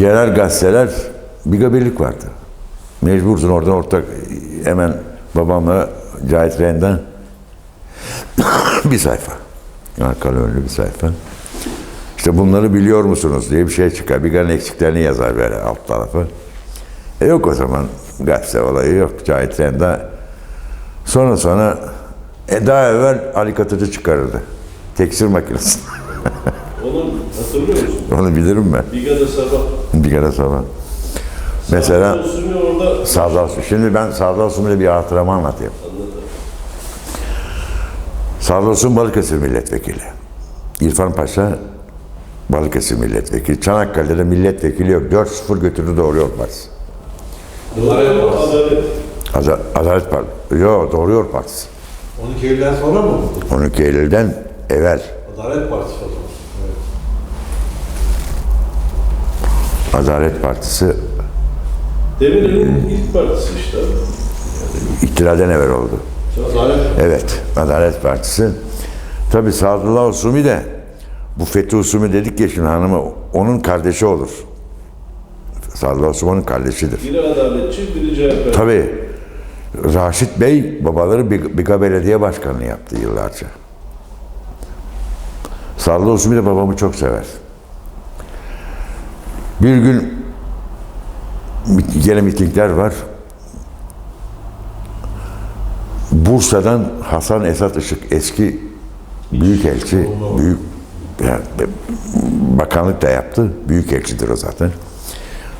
Yerel gazeteler Biga Birlik vardı. Mecbursun oradan ortak hemen babamla Cahit Rey'den bir sayfa. Arkalı önlü bir sayfa. İşte bunları biliyor musunuz diye bir şey çıkar. Biga'nın eksiklerini yazar böyle alt tarafı. E yok o zaman gazete olayı yok. Cahit Rey'den Sonra sonra e daha evvel Ali Katıcı çıkarırdı. Tekstil makinesi. Onu bilirim ben. Biga'da sabah. Bir kere sabah. Mesela Usulü orada Sardal Su. Şimdi ben Sardal Su'nun bir hatıramı anlatayım. anladı. Sardal Su Balıkesir milletvekili. İrfan Paşa Balıkesir milletvekili. Çanakkale'de milletvekili yok. 4-0 götürdü Doğru Partisi. Adalet. Adalet. Ada- Adalet Partisi. Yok Doğru Yol Partisi. 12 Eylül'den sonra mı? 12 Eylül'den evvel Adalet Partisi o zaman. Adalet Partisi Demirel'in ilk partisi işte. ihtilalden evvel oldu. Adalet Evet, Adalet Partisi. Tabii Sadullah Usumi de bu Fethi Usumi dedik ya şimdi hanımı onun kardeşi olur. Sadullah Usumi'nin kardeşidir. Biri adaletçi, biri CHP. Tabii Raşit Bey babaları Big- Biga Belediye Başkanlığı yaptı yıllarca. Sadullah Usumi de babamı çok sever. Bir gün gene mitingler var. Bursa'dan Hasan Esat Işık eski büyükelçi, büyük yani bakanlık da yaptı. Büyükelçidir o zaten.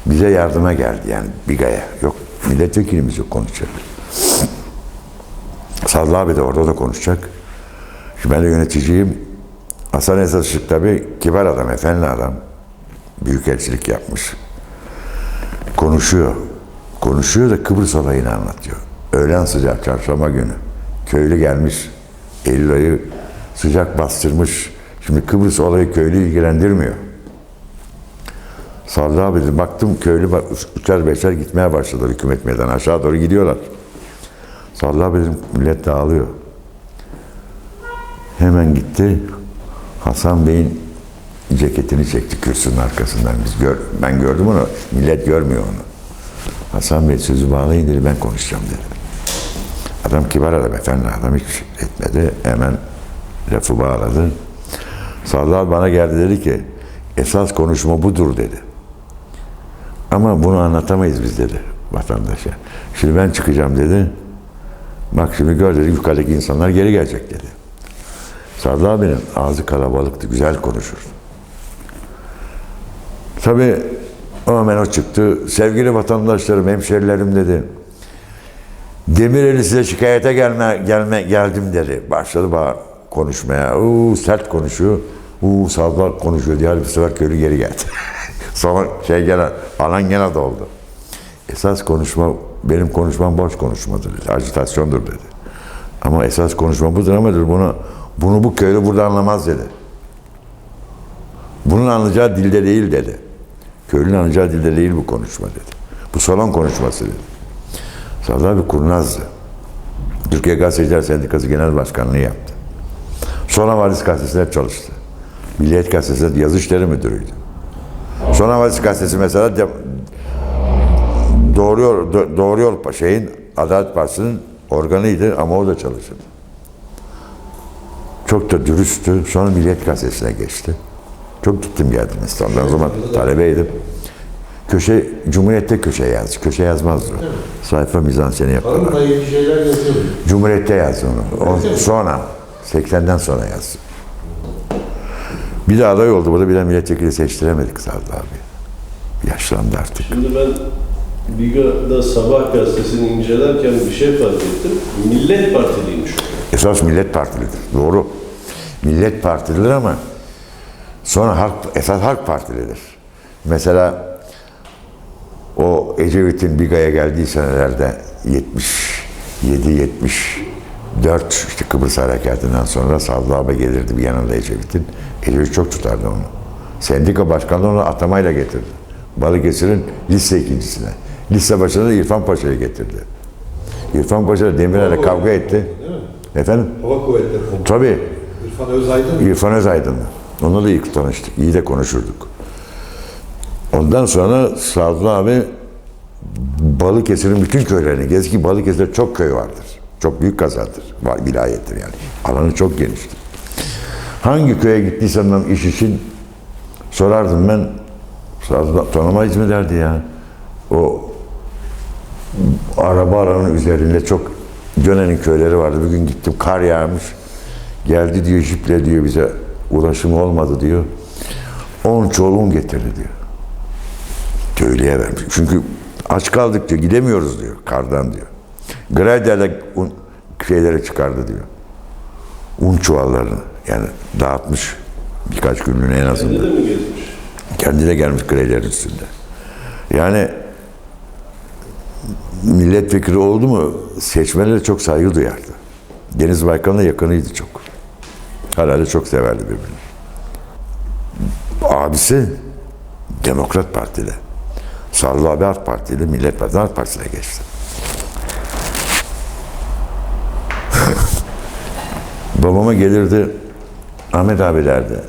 Bize yardıma geldi yani Biga'ya. Yok milletvekilimiz yok konuşacak. Sadlı abi de orada da konuşacak. Şimdi ben de yöneticiyim. Hasan Esat Işık tabii kibar adam, efendi adam. Büyükelçilik yapmış. Konuşuyor. Konuşuyor da Kıbrıs olayını anlatıyor. Öğlen sıcak, çarşamba günü. Köylü gelmiş. Eylül ayı sıcak bastırmış. Şimdi Kıbrıs olayı köylü ilgilendirmiyor. Sadri abi dedi, baktım köylü üçer beşer gitmeye başladı hükümet meydanı. Aşağı doğru gidiyorlar. Sadri abi dedim, millet dağılıyor. Hemen gitti. Hasan Bey'in ceketini çekti kürsünün arkasından. Biz gör, ben gördüm onu. Millet görmüyor onu. Hasan Bey sözü bağlayın dedi ben konuşacağım dedi. Adam kibar adam efendi adam hiç şey etmedi. Hemen lafı bağladı. Sadullah bana geldi dedi ki esas konuşma budur dedi. Ama bunu anlatamayız biz dedi vatandaşa. Şimdi ben çıkacağım dedi. Bak şimdi gör dedi yukarıdaki insanlar geri gelecek dedi. Sadullah abinin ağzı kalabalıktı, güzel konuşur. Tabii o hemen o çıktı. Sevgili vatandaşlarım, hemşerilerim dedi. Demireli size şikayete gelme, gelme, geldim dedi. Başladı bağır, konuşmaya. Uuu sert konuşuyor. Uuu Sadullah konuşuyor diye bir sefer köylü geri geldi. Sonra şey gene, alan gene doldu. Esas konuşma, benim konuşmam boş konuşmadır dedi. Ajitasyondur dedi. Ama esas konuşma budur ama dedi, bunu, bunu bu köylü burada anlamaz dedi. Bunun anlayacağı dilde değil dedi. Köylünün anlayacağı dilde değil bu konuşma dedi. Bu salon konuşması dedi. Sadullah abi kurnazdı. Türkiye Gazeteciler Sendikası Genel Başkanlığı yaptı. Sonra Varis Gazetesi'nde çalıştı. Milliyet Gazetesi'nde yazı işleri müdürüydü. Sonra Varis Gazetesi mesela de, Doğru Yol, Do- Doğru Yol şeyin Adalet Partisi'nin organıydı ama o da çalışırdı. Çok da dürüsttü. Sonra Milliyet Gazetesi'ne geçti. Çok gittim geldim İstanbul'da. O zaman talebeydim. Köşe, Cumhuriyet'te köşe yaz. Köşe yazmazdı. Sayfa mizanseni yazıyor. Cumhuriyet'te yazdı onu. O, sonra, 80'den sonra yazdı. Bir de aday oldu. Burada bir de milletvekili seçtiremedik Sadlı abi. Yaşlandı artık. Şimdi ben Biga'da Sabah gazetesini incelerken bir şey fark ettim. Millet Partiliymiş. Esas Millet Partilidir. Doğru. Millet Partilidir ama sonra halk, esas Halk Partilidir. Mesela o Ecevit'in Biga'ya geldiği senelerde 77 74 işte Kıbrıs Harekatı'ndan sonra Sadullah abi gelirdi bir yanında Ecevit'in. Ecevit çok tutardı onu. Sendika başkanlığı onu atamayla getirdi. Balıkesir'in lise ikincisine. Lise başına da İrfan Paşa'yı getirdi. İrfan Paşa Demirel'e kavga etti. Değil mi? Efendim? Hava Kuvvetleri. Tabii. İrfan Özaydın. İrfan Özaydın'la. Onunla da ilk tanıştık. İyi de konuşurduk. Ondan sonra Sadullah abi Balıkesir'in bütün köylerini gez ki Balıkesir'de çok köy vardır. Çok büyük kazadır. Var, vilayettir yani. Alanı çok geniştir. Hangi köye gittiysem iş için sorardım ben. Sadullah tanımayız mı derdi ya. O araba alanın üzerinde çok Göne'nin köyleri vardı. Bir gün gittim kar yağmış. Geldi diyor jiple diyor bize ulaşım olmadı diyor. On çoluğun getirdi diyor. Köylüye vermiş. Çünkü aç kaldık diyor. Gidemiyoruz diyor kardan diyor. Grader'le un şeyleri çıkardı diyor. Un çuvallarını. Yani dağıtmış birkaç günlüğüne en azından. Kendi de mi gezmiş? Kendi de gelmiş greylerin üstünde. Yani milletvekili oldu mu seçmenlere çok saygı duyardı. Deniz Baykal'la yakınıydı çok. Da çok severdi birbirini. Abisi Demokrat Parti'de. Sarlı abi AK Parti'de, Millet Partisi Partisi'ne geçti. Babama gelirdi, Ahmet abi derdi.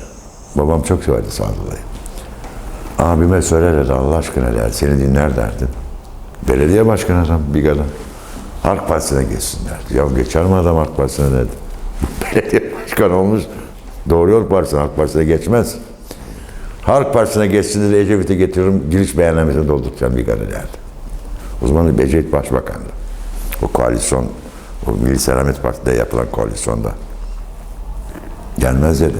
Babam çok severdi Sadullah'ı. Abime söylerdi Allah aşkına der, seni dinler derdi. Belediye başkanı adam, Biga'da. Halk Partisi'ne geçsin derdi. Ya geçer mi adam Halk Partisi'ne dedi. Belediye olmuş, Doğru Yol Partisi'ne, Halk Partisi'ne geçmez. Halk Partisi'ne geçsin dedi, Ecevit'i getiririm, giriş beyannamesini dolduracağım Biga'da derdi. O zaman Ecevit Başbakan'dı. O koalisyon, o Milli Selamet Parti'de yapılan koalisyonda. Gelmez dedi.